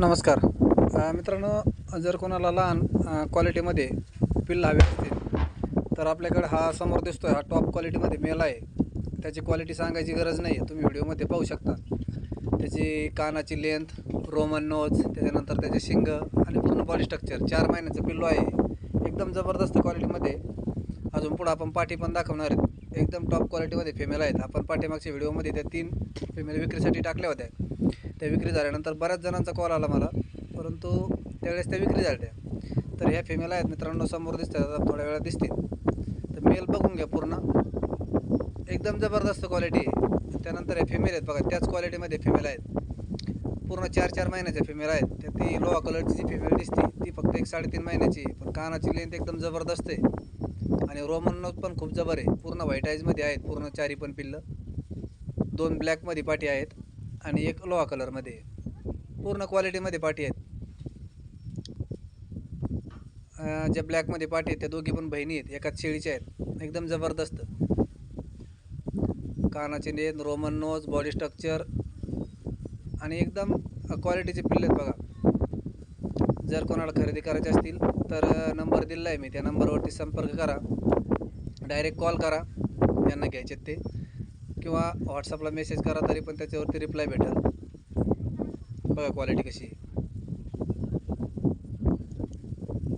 नमस्कार. मित्रांनो जर कोणाला लहान क्वालिटीमध्ये पिल्ल हवे असतील तर आपल्याकडे हा समोर दिसतो आहे हा टॉप क्वालिटीमध्ये मेल आहे. त्याची क्वालिटी सांगायची गरज नाही तुम्ही व्हिडिओमध्ये पाहू शकता. त्याची कानाची लेंथ रोमन नोज त्याच्यानंतर त्याचे शिंग आणि पूर्ण बॉडी स्ट्रक्चर चार महिन्याचं पिल्लू आहे. एकदम जबरदस्त क्वालिटीमध्ये अजून पुढं आपण पाठी पण दाखवणार आहेत. एकदम टॉप क्वालिटीमध्ये फिमेल आहेत. आपण पाठीमागच्या व्हिडिओमध्ये त्या तीन फिमेल विक्रीसाठी टाकल्या होत्या. त्या विक्री झाल्यानंतर बऱ्याच जणांचा कॉल आला मला. परंतु त्यावेळेस त्या विक्री झाल्या. तर ह्या फिमेल आहेत मित्रांनो समोर दिसतात. आता थोड्या वेळात दिसतील. तर मेल बघून घ्या पूर्ण. एकदम जबरदस्त क्वालिटी आहे. त्यानंतर हे फिमेल आहेत बघा त्याच क्वालिटीमध्ये फिमेल आहेत. पूर्ण चार चार महिन्याच्या फिमेल आहेत. त्या ती लोहा कलरची जी फिमेल दिसते ती फक्त एक साडेतीन महिन्याची पण कानाची लेंथ एकदम जबरदस्त आहे. आणि रोमन नोज पण खूप जबर आहे. पूर्ण व्हाईट आईजमध्ये आहेत. पूर्ण चारी पण पिल्लं. दोन ब्लॅकमध्ये पाठी आहेत. आणि एक लोहा कलरमध्ये. पूर्ण क्वालिटीमध्ये पाठी आहेत. ज्या ब्लॅकमध्ये पाठी आहेत त्या दोघी पण बहिणी आहेत. एकाच शेळीच्या आहेत. एकदम जबरदस्त. कानाचे नेत रोमन नोज बॉडी स्ट्रक्चर. आणि एकदम क्वालिटीचे पिल्ले आहेत बघा. जर कोणाला खरेदी करायचे असतील तर नंबर दिला आहे मी. त्या नंबरवरती संपर्क करा. डायरेक्ट कॉल करा. त्यांना घ्यायचे आहेत ते. किंवा व्हॉट्सअपला मेसेज करा तरी पण त्याच्यावरती रिप्लाय भेटेल. बघा क्वालिटी कशी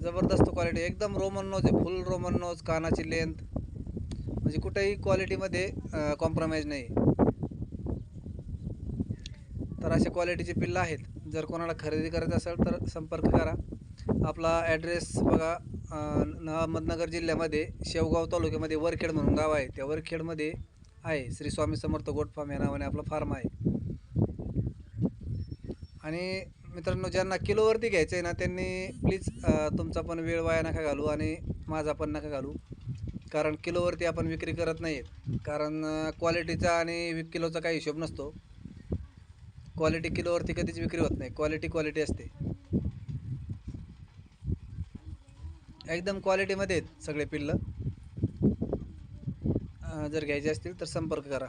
जबरदस्त क्वालिटी एकदम रोमन नोज आहे. फुल रोमन नोज कानाची लेंथ म्हणजे कुठेही क्वालिटीमध्ये कॉम्प्रोमाइज नाही. तर अशा क्वालिटीची पिल्लं आहेत. जर कोणाला खरेदी करायचं असेल तर संपर्क करा. आपला ॲड्रेस बघा अहमदनगर जिल्ह्यामध्ये शेवगाव तालुक्यामध्ये वरखेड म्हणून गाव आहे. त्या वरखेडमध्ये आहे. श्री स्वामी समर्थ गोट फार्म या नावाने आपला फार्म आहे. आणि मित्रांनो ज्यांना किलोवरती घ्यायचं आहे ना त्यांनी प्लीज तुमचा पण वेळ वाया नका घालू आणि माझा पण नका घालू. कारण किलोवरती आपण विक्री करत नाही आहेत कारण क्वालिटीचा आणि किलोचा काही हिशोब नसतो. क्वालिटी किलोवरती कधीच विक्री होत नाही. क्वालिटी क्वालिटी असते. एकदम क्वालिटीमध्ये आहेत सगळे पिल्लं. जर घ्यायचे असतील तर संपर्क करा.